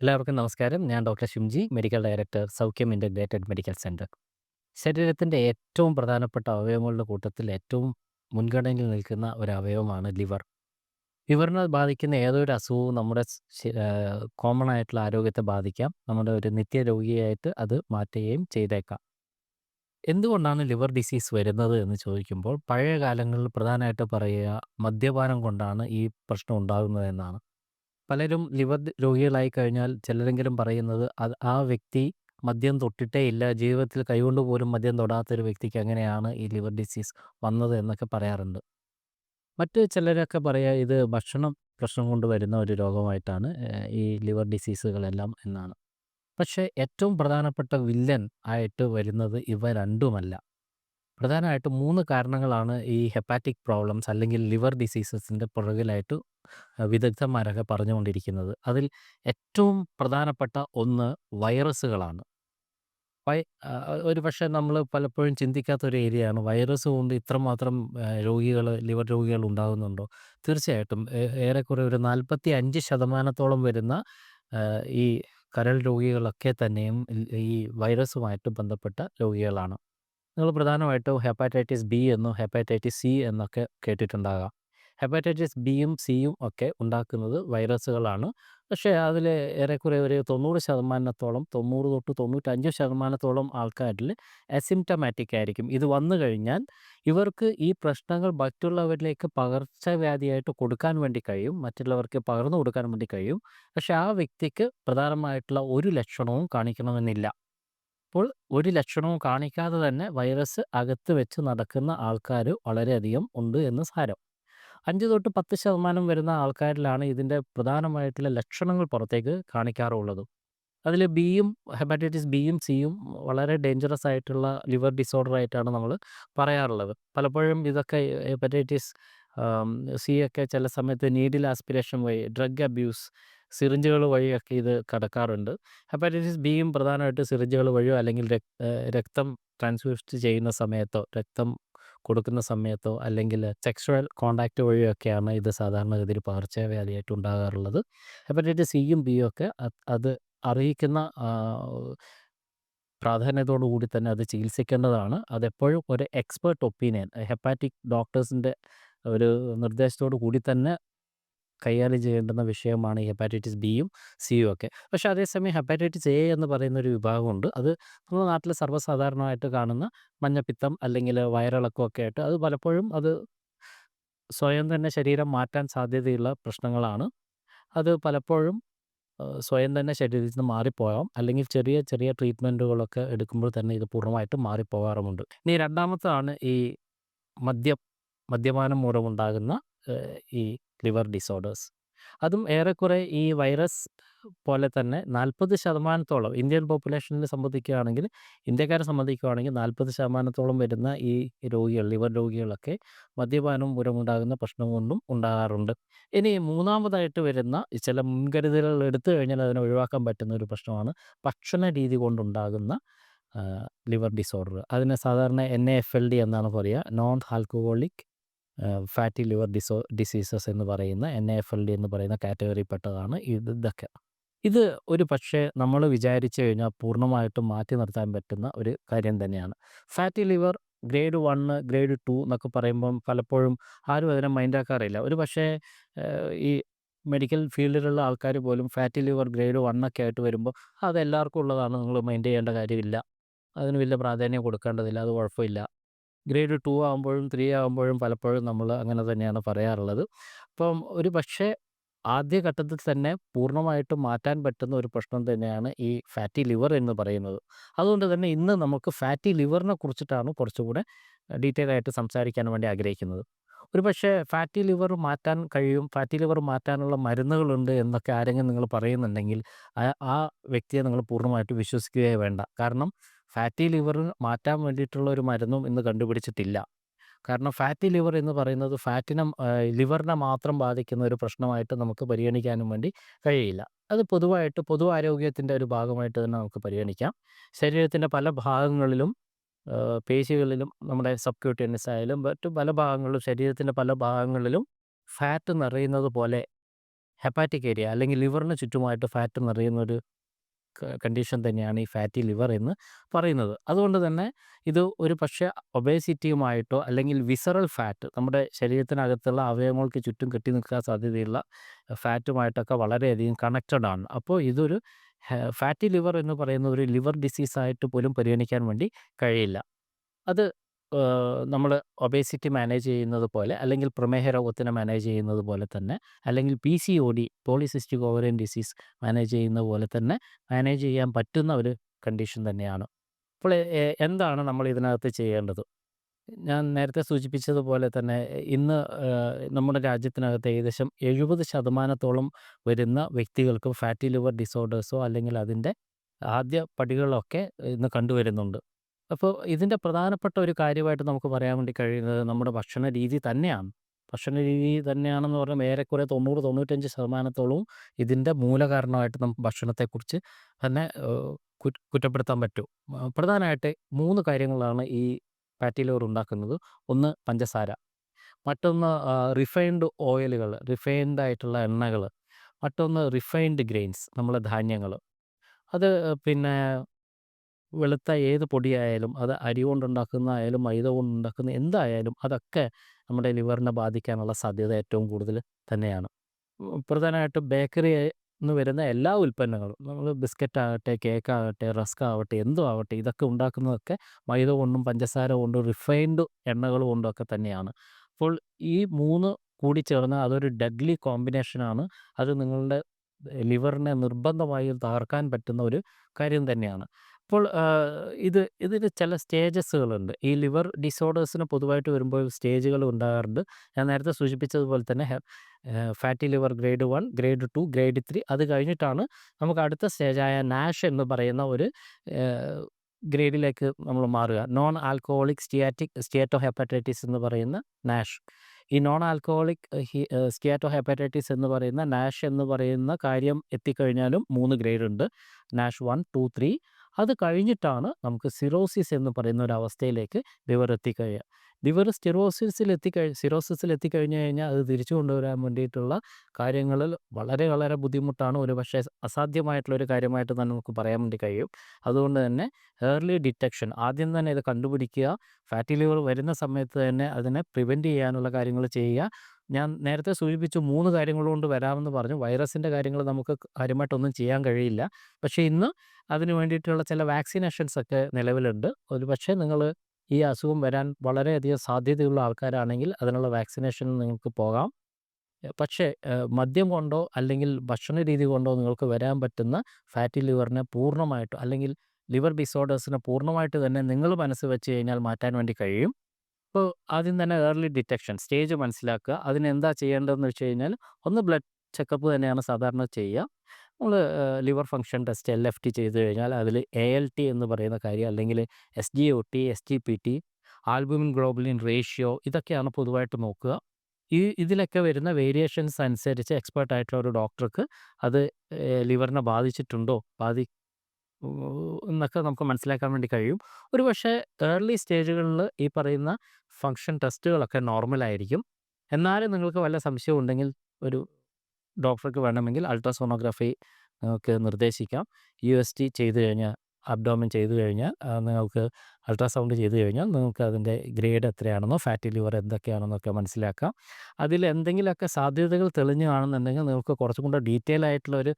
എല്ലാവർക്കും നമസ്കാരം. ഞാൻ doctor Shimji, medical director, Saukhyam integrated medical centre ശരീരത്തിന്റെ ഏറ്റവും പ്രധാനപ്പെട്ട അവയവങ്ങളുടെ കൂട്ടത്തിൽ ഏറ്റവും മുൻഗണനയിൽ നിൽക്കുന്ന ഒരു അവയവമാണ് ലിവർ. ലിവറിനെ ബാധിക്കുന്ന ഏതൊരു അസുഖവും നമ്മുടെ കോമൺ ആയിട്ടുള്ള ആരോഗ്യത്തെ ബാധിക്കാം. നമ്മുടെ ഒരു നിത്യരോഗിയായിട്ട് അത് മാറ്റുകയും ചെയ്തേക്കാം. എന്തുകൊണ്ടാണ് ലിവർ ഡിസീസ് വരുന്നത് എന്ന് ചോദിക്കുമ്പോൾ, പഴയ കാലങ്ങളിൽ പ്രധാനമായിട്ട് പറയുക മദ്യപാനം കൊണ്ടാണ് ഈ പ്രശ്നം ഉണ്ടാകുന്നതെന്നാണ്. പലരും ലിവർ രോഗികളായി കഴിഞ്ഞാൽ ചിലരെങ്കിലും പറയുന്നത് അത് ആ വ്യക്തി മദ്യം തൊട്ടിട്ടേ ഇല്ല. ജീവിതത്തിൽ കൈകൊണ്ട് പോലും മദ്യം തൊടാത്ത ഒരു വ്യക്തിക്ക് എങ്ങനെയാണ് ഈ ലിവർ ഡിസീസ് വന്നത് എന്നൊക്കെ പറയാറുണ്ട്. മറ്റ് ചിലരൊക്കെ പറയാ ഇത് ഭക്ഷണം പ്രശ്നം കൊണ്ട് വരുന്ന ഒരു രോഗമായിട്ടാണ് ഈ ലിവർ ഡിസീസുകളെല്ലാം എന്നാണ്. പക്ഷേ ഏറ്റവും പ്രധാനപ്പെട്ട വില്ലൻ ആയിട്ട് വരുന്നത് ഇവ രണ്ടുമല്ല. പ്രധാനമായിട്ടും മൂന്ന് കാരണങ്ങളാണ് ഈ ഹെപ്പാറ്റിക് പ്രോബ്ലംസ് അല്ലെങ്കിൽ ലിവർ ഡിസീസസിന്റെ പുറകിലായിട്ട് വിദഗ്ധന്മാരൊക്കെ പറഞ്ഞുകൊണ്ടിരിക്കുന്നത്. അതിൽ ഏറ്റവും പ്രധാനപ്പെട്ട ഒന്ന് വൈറസുകളാണ്. വൈ ഒരു പക്ഷേ നമ്മൾ പലപ്പോഴും ചിന്തിക്കാത്ത ഒരു ഏരിയയാണ് വൈറസ് കൊണ്ട് ഇത്രമാത്രം രോഗികൾ ലിവർ രോഗികൾ ഉണ്ടാകുന്നുണ്ടോ? തീർച്ചയായിട്ടും ഏറെക്കുറെ ഒരു 45% വരുന്ന ഈ കരൾ രോഗികളൊക്കെ തന്നെയും ഈ വൈറസുമായിട്ട് ബന്ധപ്പെട്ട രോഗികളാണ്. നിങ്ങൾ പ്രധാനമായിട്ടും ഹെപ്പാറ്റൈറ്റിസ് ബി എന്നും ഹെപ്പാറ്റൈറ്റിസ് സി എന്നൊക്കെ കേട്ടിട്ടുണ്ടാകാം. ഹെപ്പാറ്റൈറ്റിസ് ബിയും സിയും ഒക്കെ ഉണ്ടാക്കുന്നത് വൈറസുകളാണ്. പക്ഷേ അതിൽ ഏറെക്കുറെ ഒരു 90% 90-95% ആൾക്കാരിൽ അസിംറ്റമാറ്റിക് ആയിരിക്കും. ഇത് വന്നു കഴിഞ്ഞാൽ ഇവർക്ക് ഈ പ്രശ്നങ്ങൾ മറ്റുള്ളവരിലേക്ക് പകർച്ചവ്യാധിയായിട്ട് കൊടുക്കാൻ വേണ്ടി കഴിയും. മറ്റുള്ളവർക്ക് പകർന്നു കൊടുക്കാൻ വേണ്ടി കഴിയും. പക്ഷേ ആ വ്യക്തിക്ക് പ്രധാനമായിട്ടുള്ള ഒരു ലക്ഷണവും കാണിക്കണമെന്നില്ല. അപ്പോൾ ഒരു ലക്ഷണവും കാണിക്കാതെ തന്നെ വൈറസ് അകത്ത് വെച്ച് നടക്കുന്ന ആൾക്കാർ വളരെയധികം ഉണ്ട് എന്ന് സാരം. 5-10% വരുന്ന ആൾക്കാരിലാണ് ഇതിന്റെ പ്രധാനമായിട്ടുള്ള ലക്ഷണങ്ങൾ പുറത്തേക്ക് കാണിക്കാറുള്ളത്. അതിൽ ബിയും ഹെപ്പാറ്റൈറ്റിസ് ബിയും സിയും വളരെ ഡേഞ്ചറസ് ആയിട്ടുള്ള ലിവർ ഡിസോർഡർ ആയിട്ടാണ് നമ്മൾ പറയാറുള്ളത്. പലപ്പോഴും ഇതൊക്കെ ഹെപ്പറ്റൈറ്റിസ് സി ഒക്കെ ചില സമയത്ത് നീഡിൽ ആസ്പിരേഷൻ വഴി ഡ്രഗ് അബ്യൂസ് സിറിഞ്ചുകൾ വഴിയൊക്കെ ഇത് കടക്കാറുണ്ട്. ഹെപ്പാറ്റൈറ്റിസ് ബിയും പ്രധാനമായിട്ട് സിറിഞ്ചുകൾ വഴിയോ അല്ലെങ്കിൽ രക്തം ട്രാൻസ്ഫ്യൂസ്റ്റ് ചെയ്യുന്ന സമയത്തോ രക്തം കൊടുക്കുന്ന സമയത്തോ അല്ലെങ്കിൽ സെക്സ്വൽ കോൺടാക്റ്റ് വഴിയൊക്കെയാണ് ഇത് സാധാരണഗതിയിൽ പകർച്ചവ്യാധിയായിട്ട് ഉണ്ടാകാറുള്ളത്. ഹെപ്പറ്റൈറ്റിസ് സിയും ബിയും ഒക്കെ അത് അറിയിക്കുന്ന അർഹിക്കുന്ന പ്രാധാന്യത്തോടു കൂടി തന്നെ അത് ചികിത്സിക്കേണ്ടതാണ്. അതെപ്പോഴും ഒരു എക്സ്പേർട്ട് ഒപ്പീനിയൻ ഹെപ്പാറ്റിക് ഡോക്ടേഴ്സിന്റെ ഒരു നിർദ്ദേശത്തോടു കൂടി തന്നെ കൈകാര്യം ചെയ്യേണ്ടുന്ന വിഷയമാണ് ഈ ഹെപ്പാറ്റൈറ്റിസ് ബിയും സിയും ഒക്കെ. പക്ഷേ അതേസമയം ഹെപ്പാറ്റൈറ്റിസ് എ എന്ന് പറയുന്ന ഒരു വിഭാഗമുണ്ട്. അത് നമ്മുടെ നാട്ടിൽ സർവസാധാരണമായിട്ട് കാണുന്ന മഞ്ഞപ്പിത്തം അല്ലെങ്കിൽ വയറിളക്കം ഒക്കെ ആയിട്ട് അത് പലപ്പോഴും അത് സ്വയം തന്നെ ശരീരം മാറ്റാൻ സാധ്യതയുള്ള പ്രശ്നങ്ങളാണ്. അത് പലപ്പോഴും സ്വയം തന്നെ ശരീരത്തിൽ നിന്ന് മാറിപ്പോകാം. അല്ലെങ്കിൽ ചെറിയ ചെറിയ ട്രീറ്റ്മെന്റുകളൊക്കെ എടുക്കുമ്പോൾ തന്നെ ഇത് പൂർണമായിട്ടും മാറിപ്പോകാറുമുണ്ട്. ഇനി രണ്ടാമത്തതാണ് ഈ മദ്യം മദ്യപാനം മൂലമുണ്ടാകുന്ന ഈ ലിവർ ഡിസോർഡേഴ്സ്. അതും ഏറെക്കുറെ ഈ വൈറസ് പോലെ തന്നെ 40% ഇന്ത്യൻ പോപ്പുലേഷനിൽ സംബന്ധിക്കുകയാണെങ്കിൽ ഇന്ത്യക്കാരെ സംബന്ധിക്കുകയാണെങ്കിൽ 40% വരുന്ന ഈ രോഗികൾ ലിവർ രോഗികളൊക്കെ മദ്യപാനം മൂലമുണ്ടാകുന്ന പ്രശ്നം കൊണ്ടും ഉണ്ടാകാറുണ്ട്. ഇനി മൂന്നാമതായിട്ട് വരുന്ന ചില മുൻകരുതലുകൾ എടുത്തു കഴിഞ്ഞാൽ അതിനെ ഒഴിവാക്കാൻ പറ്റുന്ന ഒരു പ്രശ്നമാണ് ഭക്ഷണ രീതി കൊണ്ടുണ്ടാകുന്ന ലിവർ ഡിസോർഡർ. അതിനെ സാധാരണ എൻ-എ-എഫ്-എൽ-ഡി എന്നാണ് പറയുക. നോൺ ആൽക്കഹോളിക് ഫാറ്റി ലിവർ ഡിസോ ഡിസീസസ് എന്ന് പറയുന്ന എൻ-എ-എഫ്-എൽ-ഡി എന്ന് പറയുന്ന കാറ്റഗറിപ്പെട്ടതാണ് ഇത് ഇതൊക്കെ. ഇത് ഒരു പക്ഷേ നമ്മൾ വിചാരിച്ചു കഴിഞ്ഞാൽ പൂർണമായിട്ടും മാറ്റി നിർത്താൻ പറ്റുന്ന ഒരു കാര്യം തന്നെയാണ്. Fatty liver grade 1, grade two എന്നൊക്കെ പറയുമ്പം പലപ്പോഴും ആരും അതിനെ മൈൻഡാക്കാറില്ല. ഒരു പക്ഷേ ഈ മെഡിക്കൽ ഫീൽഡിലുള്ള ആൾക്കാർ പോലും ഫാറ്റി ലിവർ ഗ്രേഡ് 1 ഒക്കെ ആയിട്ട് വരുമ്പോൾ അത് എല്ലാവർക്കും ഉള്ളതാണ്. നിങ്ങൾ മൈൻഡ് ചെയ്യേണ്ട കാര്യമില്ല. അതിന് വലിയ പ്രാധാന്യം കൊടുക്കേണ്ടതില്ല. അത് കുഴപ്പമില്ല. ഗ്രേഡ് ടു ആകുമ്പോഴും ത്രീ ആകുമ്പോഴും പലപ്പോഴും നമ്മൾ അങ്ങനെ തന്നെയാണ് പറയാറുള്ളത്. അപ്പം ഒരു പക്ഷേ ആദ്യഘട്ടത്തിൽ തന്നെ പൂർണമായിട്ടും മാറ്റാൻ പറ്റുന്ന ഒരു പ്രശ്നം തന്നെയാണ് ഈ ഫാറ്റി ലിവർ എന്ന് പറയുന്നത്. അതുകൊണ്ട് തന്നെ ഇന്ന് നമുക്ക് ഫാറ്റി ലിവറിനെ കുറിച്ചിട്ടാണ് കുറച്ചുകൂടെ ഡീറ്റെയിൽ ആയിട്ട് സംസാരിക്കാൻ വേണ്ടി ആഗ്രഹിക്കുന്നത്. ഒരു പക്ഷേ ഫാറ്റി ലിവർ മാറ്റാൻ കഴിയും, ഫാറ്റി ലിവർ മാറ്റാനുള്ള മരുന്നുകളുണ്ട് എന്നൊക്കെ ആരെങ്കിലും നിങ്ങൾ പറയുന്നുണ്ടെങ്കിൽ ആ വ്യക്തിയെ നിങ്ങൾ പൂർണമായിട്ട് വിശ്വസിക്കുകയേ വേണ്ട. കാരണം ഫാറ്റി ലിവർ മാറ്റാൻ വേണ്ടിയിട്ടുള്ള ഒരു മരുന്നും ഇന്ന് കണ്ടുപിടിച്ചിട്ടില്ല. കാരണം ഫാറ്റി ലിവർ എന്ന് പറയുന്നത് ഫാറ്റിനെ ലിവറിനെ മാത്രം ബാധിക്കുന്ന ഒരു പ്രശ്നമായിട്ട് നമുക്ക് പരിഗണിക്കാനും വേണ്ടി കഴിയില്ല. അത് പൊതുവായിട്ട് പൊതു ആരോഗ്യത്തിന്റെ ഒരു ഭാഗമായിട്ട് തന്നെ നമുക്ക് പരിഗണിക്കാം. ശരീരത്തിന്റെ പല ഭാഗങ്ങളിലും പേശികളിലും നമ്മുടെ സബ്ക്യൂട്ടേനിയസ് ആയാലും മറ്റു പല ഭാഗങ്ങളിലും ശരീരത്തിന്റെ പല ഭാഗങ്ങളിലും ഫാറ്റ് നിറയുന്നത് പോലെ ഹെപ്പാറ്റിക് ഏരിയ അല്ലെങ്കിൽ ലിവറിന് ചുറ്റുമായിട്ട് ഫാറ്റ് നിറയുന്ന ഒരു കണ്ടീഷൻ തന്നെയാണ് ഈ ഫാറ്റി ലിവർ എന്ന് പറയുന്നത്. അതുകൊണ്ട് തന്നെ ഇത് ഒരു പക്ഷേ ഒബേസിറ്റിയുമായിട്ടോ അല്ലെങ്കിൽ വിസറൽ ഫാറ്റ് നമ്മുടെ ശരീരത്തിനകത്തുള്ള അവയവങ്ങൾക്ക് ചുറ്റും കെട്ടി നിൽക്കാൻ സാധ്യതയുള്ള ഫാറ്റുമായിട്ടൊക്കെ വളരെയധികം കണക്റ്റഡ് ആണ്. അപ്പോൾ ഇതൊരു ഫാറ്റി ലിവർ എന്ന് പറയുന്ന ഒരു ലിവർ ഡിസീസായിട്ട് പോലും പരിഗണിക്കാൻ വേണ്ടി കഴിയില്ല. അത് നമ്മൾ ഒബേസിറ്റി മാനേജ് ചെയ്യുന്നത് പോലെ അല്ലെങ്കിൽ പ്രമേഹ രോഗത്തിനെ മാനേജ് ചെയ്യുന്നത് പോലെ തന്നെ അല്ലെങ്കിൽ P C O D polycystic ovarian disease manage ചെയ്യുന്ന പോലെ തന്നെ മാനേജ് ചെയ്യാൻ പറ്റുന്ന ഒരു കണ്ടീഷൻ തന്നെയാണ്. അപ്പോൾ എന്താണ് നമ്മൾ ഇതിനകത്ത് ചെയ്യേണ്ടത്? ഞാൻ നേരത്തെ സൂചിപ്പിച്ചതുപോലെ തന്നെ ഇന്ന് നമ്മുടെ രാജ്യത്തിനകത്ത് ഏകദേശം എഴുപത് ശതമാനത്തോളം വരുന്ന വ്യക്തികൾക്ക് ഫാറ്റി ലിവർ ഡിസോർഡേഴ്സോ അല്ലെങ്കിൽ അതിന്റെ ആദ്യ പടികളൊക്കെ ഇന്ന് കണ്ടുവരുന്നുണ്ട്. അപ്പോൾ ഇതിന്റെ പ്രധാനപ്പെട്ട ഒരു കാര്യമായിട്ട് നമുക്ക് പറയാൻ വേണ്ടി കഴിയുന്നത് നമ്മുടെ ഭക്ഷണ രീതി തന്നെയാണ്. ഭക്ഷണ രീതി തന്നെയാണെന്ന് പറഞ്ഞാൽ ഏറെക്കുറെ തൊണ്ണൂറ് തൊണ്ണൂറ്റഞ്ച് ശതമാനത്തോളവും ഇതിന്റെ മൂലകാരണമായിട്ട് നമുക്ക് ഭക്ഷണത്തെക്കുറിച്ച് തന്നെ കുറ്റപ്പെടുത്താൻ പറ്റും. പ്രധാനമായിട്ട് മൂന്ന് കാര്യങ്ങളാണ് ഈ പാറ്റിലോർ ഉണ്ടാക്കുന്നത്. ഒന്ന് പഞ്ചസാര മറ്റൊന്ന് റിഫൈൻഡ് ഓയിലുകൾ റിഫൈൻഡ് ആയിട്ടുള്ള എണ്ണകൾ മറ്റൊന്ന് റിഫൈൻഡ് ഗ്രെയിൻസ് നമ്മളെ ധാന്യങ്ങൾ അത് പിന്നെ വെളുത്ത ഏത് പൊടിയായാലും അത് അരി കൊണ്ടുണ്ടാക്കുന്ന ആയാലും മൈദ കൊണ്ടുണ്ടാക്കുന്ന എന്തായാലും അതൊക്കെ നമ്മുടെ ലിവറിനെ ബാധിക്കാനുള്ള സാധ്യത ഏറ്റവും കൂടുതൽ തന്നെയാണ്. പ്രധാനമായിട്ടും ബേക്കറി നിന്ന് വരുന്ന എല്ലാ ഉൽപ്പന്നങ്ങളും നമ്മൾ ബിസ്ക്കറ്റ് ആകട്ടെ കേക്ക് ആകട്ടെ റസ്ക് ആവട്ടെ എന്തോ ആവട്ടെ ഇതൊക്കെ ഉണ്ടാക്കുന്നതൊക്കെ മൈദ കൊണ്ടും പഞ്ചസാര കൊണ്ടും റിഫൈൻഡ് എണ്ണകൾ കൊണ്ടും ഒക്കെ തന്നെയാണ്. അപ്പോൾ ഈ മൂന്ന് കൂടി ചേർന്ന് അതൊരു ഡെഡ്ലി കോമ്പിനേഷനാണ് അത് നിങ്ങളുടെ ലിവറിനെ നിർബന്ധമായും തകർക്കാൻ പറ്റുന്ന ഒരു കാര്യം തന്നെയാണ്. അപ്പോൾ ഇത് ഇതിന് ചില സ്റ്റേജസുകളുണ്ട്. ഈ ലിവർ ഡിസോർഡേഴ്സിന് പൊതുവായിട്ട് വരുമ്പോൾ സ്റ്റേജുകൾ ഉണ്ടാകാറുണ്ട്. ഞാൻ നേരത്തെ സൂചിപ്പിച്ചതുപോലെ തന്നെ fatty liver grade one grade two grade three അത് കഴിഞ്ഞിട്ടാണ് നമുക്ക് അടുത്ത സ്റ്റേജായ നാഷ് എന്ന് പറയുന്ന ഒരു ഗ്രേഡിലേക്ക് നമ്മൾ മാറുക. നോൺ ആൽക്കഹോളിക് സ്റ്റിയാറ്റിക് സ്റ്റിയാറ്റോ ഹെപ്പറ്റൈറ്റിസ് എന്ന് പറയുന്ന നാഷ്. ഈ നോൺ ആൽക്കഹോളിക് സ്റ്റിയാറ്റോ ഹെപ്പറ്റൈറ്റിസ് എന്ന് പറയുന്ന നാഷ് എന്ന് പറയുന്ന കാര്യം എത്തിക്കഴിഞ്ഞാലും മൂന്ന് ഗ്രേഡ് ഉണ്ട് നാഷ് വൺ ടു ത്രീ അത് കഴിഞ്ഞിട്ടാണ് നമുക്ക് സിറോസിസ് എന്ന് പറയുന്ന ഒരു അവസ്ഥയിലേക്ക് ലിവർ എത്തിക്കഴിയുക ലിവർ സ്റ്റിറോസിസിൽ എത്തിക്കഴി സിറോസിസിൽ എത്തിക്കഴിഞ്ഞു കഴിഞ്ഞാൽ അത് തിരിച്ചു കൊണ്ടുവരാൻ വേണ്ടിയിട്ടുള്ള കാര്യങ്ങളിൽ വളരെ വളരെ ബുദ്ധിമുട്ടാണ്. ഒരു പക്ഷേ അസാധ്യമായിട്ടുള്ള ഒരു കാര്യമായിട്ട് തന്നെ നമുക്ക് പറയാൻ വേണ്ടി കഴിയും. അതുകൊണ്ട് തന്നെ ഏർലി ഡിറ്റക്ഷൻ ആദ്യം തന്നെ ഇത് കണ്ടുപിടിക്കുക. ഫാറ്റി ലിവർ വരുന്ന സമയത്ത് തന്നെ അതിനെ പ്രിവെന്റ് ചെയ്യാനുള്ള കാര്യങ്ങൾ ചെയ്യുക. ഞാൻ നേരത്തെ സൂചിപ്പിച്ചു മൂന്ന് കാര്യങ്ങൾ കൊണ്ട് വരാമെന്ന് പറഞ്ഞു. വൈറസിന്റെ കാര്യങ്ങൾ നമുക്ക് കാര്യമായിട്ടൊന്നും ചെയ്യാൻ കഴിയില്ല. പക്ഷേ ഇന്ന് അതിന് വേണ്ടിയിട്ടുള്ള ചില വാക്സിനേഷൻസ് ഒക്കെ നിലവിലുണ്ട്. ഒരു പക്ഷേ നിങ്ങൾ ഈ അസുഖം വരാൻ വളരെയധികം സാധ്യതയുള്ള ആൾക്കാരാണെങ്കിൽ അതിനുള്ള വാക്സിനേഷൻ നിങ്ങൾക്ക് പോകാം. പക്ഷേ മദ്യം കൊണ്ടോ അല്ലെങ്കിൽ ഭക്ഷണ രീതി കൊണ്ടോ നിങ്ങൾക്ക് വരാൻ പറ്റുന്ന ഫാറ്റി ലിവറിനെ പൂർണമായിട്ട് അല്ലെങ്കിൽ ലിവർ ഡിസോർഡേഴ്സിനെ പൂർണമായിട്ട് തന്നെ നിങ്ങൾ മനസ്സ് വെച്ച് കഴിഞ്ഞാൽ മാറ്റാൻ വേണ്ടി കഴിയും. അപ്പോൾ ആദ്യം തന്നെ ഏർലി ഡിറ്റക്ഷൻ സ്റ്റേജ് മനസ്സിലാക്കുക. അതിന് എന്താ ചെയ്യേണ്ടതെന്ന് വെച്ച് കഴിഞ്ഞാൽ ഒന്ന് ബ്ലഡ് ചെക്കപ്പ് തന്നെയാണ് സാധാരണ ചെയ്യുക. നമ്മൾ liver function test L F T ചെയ്ത് കഴിഞ്ഞാൽ അതിൽ എ എൽ ടി എന്ന് പറയുന്ന കാര്യം അല്ലെങ്കിൽ S G O T S G P T albumin globulin ratio ഇതൊക്കെയാണ് പൊതുവായിട്ട് നോക്കുക. ഈ ഇതിലൊക്കെ വരുന്ന വേരിയേഷൻസ് അനുസരിച്ച് എക്സ്പേർട്ട് ആയിട്ടുള്ള ഒരു ഡോക്ടർക്ക് അത് ലിവറിനെ ബാധിച്ചിട്ടുണ്ടോ? ബാധി എന്നൊക്കെ നമുക്ക് മനസ്സിലാക്കാൻ വേണ്ടി കഴിയും. ഒരു പക്ഷേ ഏർലി സ്റ്റേജുകളിൽ ഈ പറയുന്ന ഫങ്ഷൻ ടെസ്റ്റുകളൊക്കെ നോർമലായിരിക്കും എന്നാലും നിങ്ങൾക്ക് വല്ല സംശയം ഉണ്ടെങ്കിൽ ഒരു ഡോക്ടർക്ക് വേണമെങ്കിൽ അൾട്രാസോണോഗ്രാഫി നിങ്ങൾക്ക് നിർദ്ദേശിക്കാം. യു എസ് ടി ചെയ്ത് കഴിഞ്ഞാൽ അബ്ഡോമിൻ ചെയ്തു കഴിഞ്ഞാൽ നിങ്ങൾക്ക് അൾട്രാസൗണ്ട് ചെയ്തു കഴിഞ്ഞാൽ നിങ്ങൾക്ക് അതിന്റെ ഗ്രേഡ് എത്രയാണെന്നോ ഫാറ്റി ലിവർ എന്തൊക്കെയാണെന്നൊക്കെ മനസ്സിലാക്കാം. അതിൽ എന്തെങ്കിലുമൊക്കെ സാധ്യതകൾ തെളിഞ്ഞു കാണുന്നുണ്ടെങ്കിൽ നിങ്ങൾക്ക് കുറച്ചും കൂടെ ഡീറ്റെയിൽ ആയിട്ടുള്ള ഒരു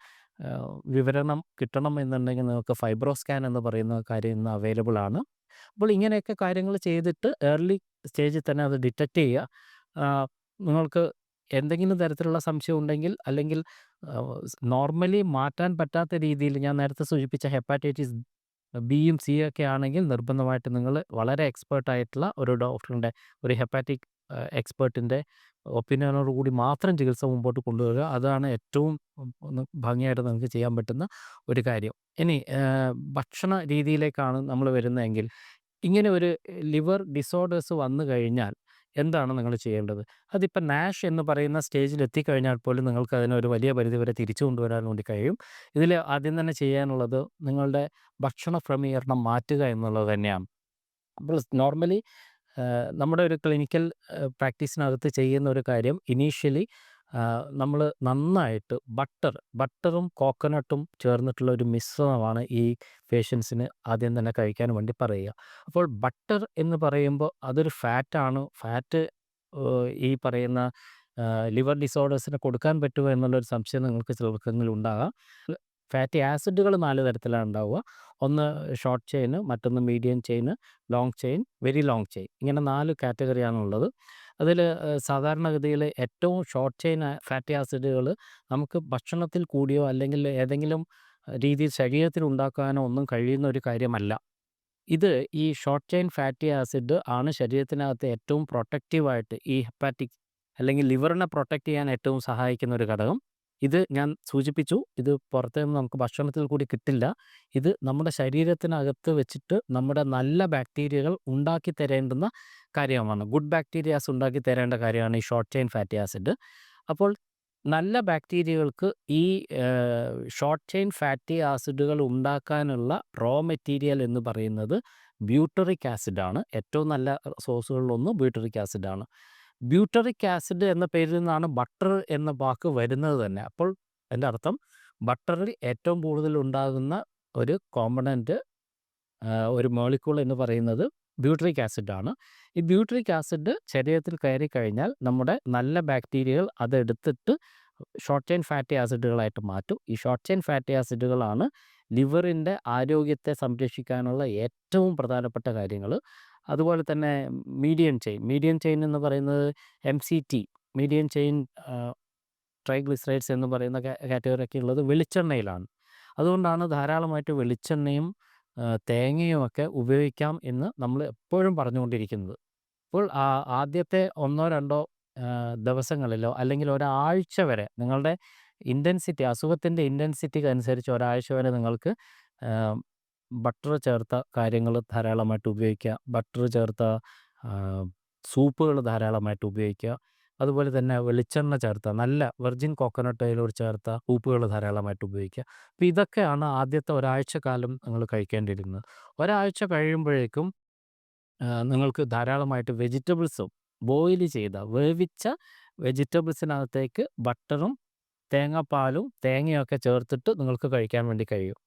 വിവരണം കിട്ടണം എന്നുണ്ടെങ്കിൽ നിങ്ങൾക്ക് ഫൈബ്രോ സ്കാൻ എന്ന് പറയുന്ന കാര്യം ഇന്ന് അവൈലബിൾ ആണ്. അപ്പോൾ ഇങ്ങനെയൊക്കെ കാര്യങ്ങൾ ചെയ്തിട്ട് ഏർലി സ്റ്റേജിൽ തന്നെ അത് ഡിറ്റക്റ്റ് ചെയ്യുക. നിങ്ങൾക്ക് എന്തെങ്കിലും തരത്തിലുള്ള സംശയം ഉണ്ടെങ്കിൽ അല്ലെങ്കിൽ നോർമലി മാറ്റാൻ പറ്റാത്ത രീതിയിൽ ഞാൻ നേരത്തെ സൂചിപ്പിച്ച ഹെപ്പാറ്റൈറ്റിസ് ബിയും സിയും ഒക്കെ ആണെങ്കിൽ നിർബന്ധമായിട്ട് നിങ്ങൾ വളരെ എക്സ്പേർട്ടായിട്ടുള്ള ഒരു ഡോക്ടറിന്റെ ഒരു ഹെപ്പാറ്റിക് എക്സ്പേർട്ടിന്റെ ഒപ്പീനിയനോട് കൂടി മാത്രം ചികിത്സ മുമ്പോട്ട് കൊണ്ടുവരിക. അതാണ് ഏറ്റവും ഭംഗിയായിട്ട് നമുക്ക് ചെയ്യാൻ പറ്റുന്ന ഒരു കാര്യം. ഇനി ഭക്ഷണ രീതിയിലേക്കാണ് നമ്മൾ വരുന്നതെങ്കിൽ ഇങ്ങനെ ഒരു ലിവർ ഡിസോർഡേഴ്സ് വന്നു കഴിഞ്ഞാൽ എന്താണ് നിങ്ങൾ ചെയ്യേണ്ടത്? അതിപ്പോൾ നാഷ് എന്ന് പറയുന്ന സ്റ്റേജിൽ എത്തിക്കഴിഞ്ഞാൽ പോലും നിങ്ങൾക്ക് അതിനെ ഒരു വലിയ പരിധി വരെ തിരിച്ചു കൊണ്ടുവരാൻ വേണ്ടി കഴിയും. ഇതിൽ ആദ്യം തന്നെ ചെയ്യാനുള്ളത് നിങ്ങളുടെ ഭക്ഷണ ക്രമീകരണം മാറ്റുക എന്നുള്ളത് തന്നെയാണ്. അപ്പോൾ നോർമലി നമ്മുടെ ഒരു ക്ലിനിക്കൽ പ്രാക്ടീസിനകത്ത് ചെയ്യുന്ന ഒരു കാര്യം ഇനീഷ്യലി നമ്മൾ നന്നായിട്ട് ബട്ടർ ബട്ടറും കോക്കനട്ടും ചേർന്നിട്ടുള്ള ഒരു മിശ്രണമാണ് ഈ പേഷ്യൻസിന് ആദ്യം തന്നെ കഴിക്കാൻ വേണ്ടി പറയുക. അപ്പോൾ ബട്ടർ എന്ന് പറയുമ്പോൾ അതൊരു ഫാറ്റാണ്. ഫാറ്റ് ഈ പറയുന്ന ലിവർ ഡിസോർഡേഴ്സിന് കൊടുക്കാൻ പറ്റുമോ എന്നുള്ളൊരു സംശയം നിങ്ങൾക്ക് ചിലർക്കെങ്കിലും ഉണ്ടാകാം. ഫാറ്റി ആസിഡുകൾ നാല് തരത്തിലാണ് ഉണ്ടാവുക. ഒന്ന് ഷോർട്ട് ചെയിന് മറ്റൊന്ന് medium chain long chain, very long chain. ഇങ്ങനെ നാല് കാറ്റഗറിയാണുള്ളത്. അതിൽ സാധാരണഗതിയിൽ ഏറ്റവും ഷോർട്ട് ചെയിൻ ഫാറ്റി ആസിഡുകൾ നമുക്ക് ഭക്ഷണത്തിൽ കൂടിയോ അല്ലെങ്കിൽ ഏതെങ്കിലും രീതിയിൽ ശരീരത്തിൽ ഉണ്ടാക്കാനോ ഒന്നും കഴിയുന്ന ഒരു കാര്യമല്ല. ഇത് ഈ ഷോർട്ട് ചെയിൻ ഫാറ്റി ആസിഡ് ആണ് ശരീരത്തിനകത്ത് ഏറ്റവും പ്രൊട്ടക്റ്റീവായിട്ട് ഈ ഹെപ്പാറ്റിക് അല്ലെങ്കിൽ ലിവറിനെ പ്രൊട്ടക്റ്റ് ചെയ്യാൻ ഏറ്റവും സഹായിക്കുന്ന ഒരു ഘടകം. ഇത് ഞാൻ സൂചിപ്പിച്ചു. ഇത് പുറത്തു നിന്ന് നമുക്ക് ഭക്ഷണത്തിൽ കൂടി കിട്ടില്ല. ഇത് നമ്മുടെ ശരീരത്തിനകത്ത് വെച്ചിട്ട് നമ്മുടെ നല്ല ബാക്ടീരിയകൾ ഉണ്ടാക്കി തരേണ്ടുന്ന കാര്യമാണ്. ഗുഡ് ബാക്ടീരിയാസ് ഉണ്ടാക്കി തരേണ്ട കാര്യമാണ് ഈ ഷോർട്ട് ചെയിൻ ഫാറ്റി ആസിഡ്. അപ്പോൾ നല്ല ബാക്ടീരിയകൾക്ക് ഈ ഷോർട്ട് ചെയിൻ ഫാറ്റി ആസിഡുകൾ ഉണ്ടാക്കാനുള്ള റോ മെറ്റീരിയൽ എന്ന് പറയുന്നത് ബ്യൂട്ടറിക് ആസിഡാണ്. ഏറ്റവും നല്ല സോഴ്സുകളിലൊന്ന് ബ്യൂട്ടറിക് ആസിഡാണ്. ബ്യൂട്ടറിക് ആസിഡ് എന്ന പേരിൽ നിന്നാണ് ബട്ടർ എന്ന വാക്ക് വരുന്നത് തന്നെ. അപ്പോൾ എന്റെ അർത്ഥം ബട്ടറിൽ ഏറ്റവും കൂടുതൽ ഉണ്ടാകുന്ന ഒരു കോമ്പണന്റ് ഒരു മോളിക്കൂൾ എന്ന് പറയുന്നത് ബ്യൂട്ടറിക് ആസിഡാണ്. ഈ ബ്യൂട്ടറിക് ആസിഡ് ശരീരത്തിൽ കയറി കഴിഞ്ഞാൽ നമ്മുടെ നല്ല ബാക്ടീരിയകൾ അതെടുത്തിട്ട് ഷോർട്ട് ചെയിൻ ഫാറ്റി ആസിഡുകളായിട്ട് മാറ്റും. ഈ ഷോർട്ട് ചെയിൻ ഫാറ്റി ആസിഡുകളാണ് ലിവറിന്റെ ആരോഗ്യത്തെ സംരക്ഷിക്കാനുള്ള ഏറ്റവും പ്രധാനപ്പെട്ട കാര്യങ്ങൾ. അതുപോലെ തന്നെ മീഡിയം ചെയിൻ, മീഡിയം ചെയിൻ എന്ന് പറയുന്നത് എം-സി-ടി മീഡിയം ചെയിൻ ട്രൈഗ്ലിസറൈഡ്സ് എന്ന് പറയുന്ന കാറ്റഗറിയൊക്കെ ഉള്ളത് വെളിച്ചെണ്ണയിലാണ്. അതുകൊണ്ടാണ് ധാരാളമായിട്ട് വെളിച്ചെണ്ണയും തേങ്ങയും ഒക്കെ ഉപയോഗിക്കാം എന്ന് നമ്മൾ എപ്പോഴും പറഞ്ഞുകൊണ്ടിരിക്കുന്നത്. അപ്പോൾ ആദ്യത്തെ ഒന്നോ രണ്ടോ ദിവസങ്ങളിലോ അല്ലെങ്കിൽ ഒരാഴ്ച വരെ നിങ്ങളുടെ ഇന്റൻസിറ്റി അസുഖത്തിന്റെ ഇന്റൻസിറ്റിക്ക് അനുസരിച്ച് ഒരാഴ്ച വരെ നിങ്ങൾക്ക് ബട്ടർ ചേർത്ത കാര്യങ്ങൾ ധാരാളമായിട്ട് ഉപയോഗിക്കുക. ബട്ടർ ചേർത്ത സൂപ്പുകൾ ധാരാളമായിട്ട് ഉപയോഗിക്കുക. അതുപോലെ തന്നെ വെളിച്ചെണ്ണ ചേർത്ത നല്ല വെർജിൻ കോക്കനട്ട് ഓയിൽ ചേർത്ത ഉപ്പുകൾ ധാരാളമായിട്ട് ഉപയോഗിക്കുക. അപ്പോൾ ഇതൊക്കെയാണ് ആദ്യത്തെ ഒരാഴ്ച കാലം നിങ്ങൾ കഴിക്കേണ്ടിയിരുന്നത്. ഒരാഴ്ച കഴിയുമ്പോഴേക്കും നിങ്ങൾക്ക് ധാരാളമായിട്ട് വെജിറ്റബിൾസും ബോയിൽ ചെയ്ത വേവിച്ച വെജിറ്റബിൾസിനകത്തേക്ക് ബട്ടറും തേങ്ങാപ്പാലും തേങ്ങയൊക്കെ ചേർത്തിട്ട് നിങ്ങൾക്ക് കഴിക്കാൻ വേണ്ടി കഴിയും.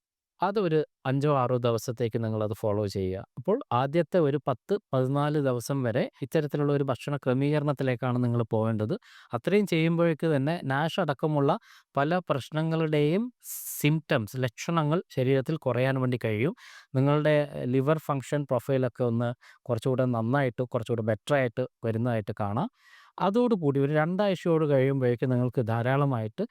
അതൊരു അഞ്ചോ ആറോ ദിവസത്തേക്ക് നിങ്ങൾ അത് ഫോളോ ചെയ്യുക. അപ്പോൾ ആദ്യത്തെ ഒരു 10, 14 ദിവസം വരെ ഇത്തരത്തിലുള്ള ഒരു ഭക്ഷണ ക്രമീകരണത്തിലേക്കാണ് നിങ്ങൾ പോകേണ്ടത് അത്രയും ചെയ്യുമ്പോഴേക്ക് തന്നെ നാഷ് അടക്കമുള്ള പല പ്രശ്നങ്ങളുടെയും സിംറ്റംസ് ലക്ഷണങ്ങൾ ശരീരത്തിൽ കുറയാൻ വേണ്ടി കഴിയും. നിങ്ങളുടെ ലിവർ ഫംഗ്ഷൻ പ്രൊഫൈലൊക്കെ ഒന്ന് കുറച്ചുകൂടെ നന്നായിട്ട് കുറച്ചുകൂടെ ബെറ്ററായിട്ട് വരുന്നതായിട്ട് കാണാം. അതോടുകൂടി ഒരു രണ്ടാഴ്ചയോട് കഴിയുമ്പോഴേക്കും നിങ്ങൾക്ക് ധാരാളമായിട്ട്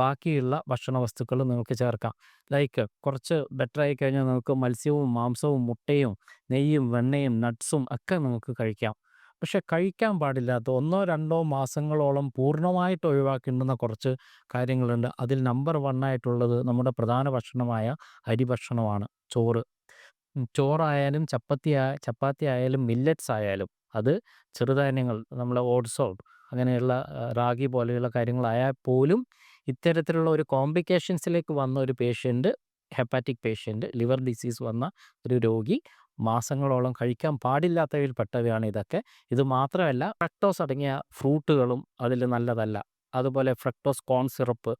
ബാക്കിയുള്ള ഭക്ഷണ വസ്തുക്കൾ നിങ്ങൾക്ക് ചേർക്കാം. ലൈക്ക് കുറച്ച് ബെറ്റർ ആയി കഴിഞ്ഞാൽ നിങ്ങൾക്ക് മത്സ്യവും മാംസവും മുട്ടയും നെയ്യും വെണ്ണയും നട്ട്സും ഒക്കെ നിങ്ങൾക്ക് കഴിക്കാം. പക്ഷെ കഴിക്കാൻ പാടില്ലാത്ത ഒന്നോ രണ്ടോ മാസങ്ങളോളം പൂർണമായിട്ട് ഒഴിവാക്കേണ്ടുന്ന കുറച്ച് കാര്യങ്ങളുണ്ട്. അതിൽ നമ്പർ 1 ആയിട്ടുള്ളത് നമ്മുടെ പ്രധാന ഭക്ഷണമായ അരി ഭക്ഷണമാണ്. ചോറ്. ചോറായാലും ചപ്പത്തി ചപ്പാത്തി ആയാലും മില്ലറ്റ്സ് ആയാലും അത് ചെറുധാന്യങ്ങൾ നമ്മളെ ഓട്സോ അങ്ങനെയുള്ള റാഗി പോലെയുള്ള കാര്യങ്ങളായാൽ പോലും ഇത്തരത്തിലുള്ള ഒരു കോംപ്ലിക്കേഷൻസിലേക്ക് വന്ന ഒരു patient hepatic patient liver disease വന്ന ഒരു രോഗി മാസങ്ങളോളം കഴിക്കാൻ പാടില്ലാത്തവയിൽ പെട്ടവയാണ് ഇതൊക്കെ. ഇത് മാത്രമല്ല ഫ്രക്ടോസ് അടങ്ങിയ ഫ്രൂട്ടുകളും അതിൽ നല്ലതല്ല. അതുപോലെ ഫ്രക്ടോസ് കോൺ സിറപ്പ്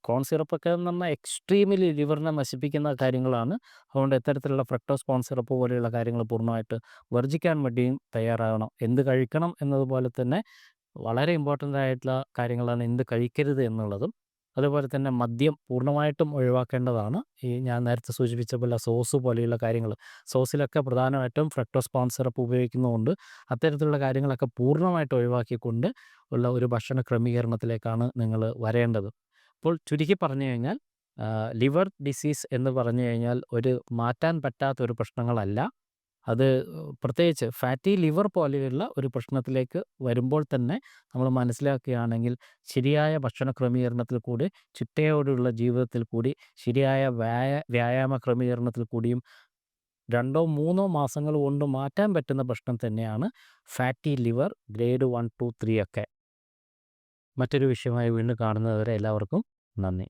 കോൺ സിറപ്പൊക്കെ പറഞ്ഞാൽ എക്സ്ട്രീമിലി ലിവറിനെ നശിപ്പിക്കുന്ന കാര്യങ്ങളാണ്. അതുകൊണ്ട് ഇത്തരത്തിലുള്ള ഫ്രക്ടോസ് കോൺ സിറപ്പ് പോലെയുള്ള കാര്യങ്ങൾ പൂർണമായിട്ട് വർജിക്കാൻ വേണ്ടിയും തയ്യാറാകണം. എന്ത് കഴിക്കണം എന്നതുപോലെ തന്നെ വളരെ ഇമ്പോർട്ടന്റ് ആയിട്ടുള്ള കാര്യങ്ങളാണ് എന്ത് കഴിക്കരുത് എന്നുള്ളതും. അതുപോലെ തന്നെ മദ്യം പൂർണമായിട്ടും ഒഴിവാക്കേണ്ടതാണ്. ഈ ഞാൻ നേരത്തെ സൂചിപ്പിച്ച പോലെ സോസ് പോലെയുള്ള കാര്യങ്ങൾ സോസിലൊക്കെ പ്രധാനമായിട്ടും ഫ്രക്ടോസ് സിറപ്പ് ഉപയോഗിക്കുന്നതുകൊണ്ട് അത്തരത്തിലുള്ള കാര്യങ്ങളൊക്കെ പൂർണമായിട്ട് ഒഴിവാക്കിക്കൊണ്ട് ഉള്ള ഒരു ഭക്ഷണ ക്രമീകരണത്തിലേക്കാണ് നിങ്ങൾ വരേണ്ടത്. അപ്പോൾ ചുരുക്കി പറഞ്ഞു കഴിഞ്ഞാൽ ലിവർ ഡിസീസ് എന്ന് പറഞ്ഞു കഴിഞ്ഞാൽ ഒരു മാറ്റാൻ പറ്റാത്ത ഒരു പ്രശ്നങ്ങളല്ല. അത് പ്രത്യേകിച്ച് ഫാറ്റി ലിവർ പോലെയുള്ള ഒരു പ്രശ്നത്തിലേക്ക് വരുമ്പോൾ തന്നെ നമ്മൾ മനസ്സിലാക്കുകയാണെങ്കിൽ ശരിയായ ഭക്ഷണ ക്രമീകരണത്തിൽ കൂടി ചിട്ടയോടെയുള്ള ജീവിതത്തിൽ കൂടി ശരിയായ വ്യായ വ്യായാമ ക്രമീകരണത്തിൽ കൂടിയും രണ്ടോ മൂന്നോ മാസങ്ങൾ കൊണ്ട് മാറ്റാൻ പറ്റുന്ന പ്രശ്നം തന്നെയാണ് ഫാറ്റി ലിവർ ഗ്രേഡ് 1, 2, 3 ഒക്കെ. മറ്റൊരു വിഷയമായി വീണ്ടും കാണുന്നതുവരെ എല്ലാവർക്കും നന്ദി.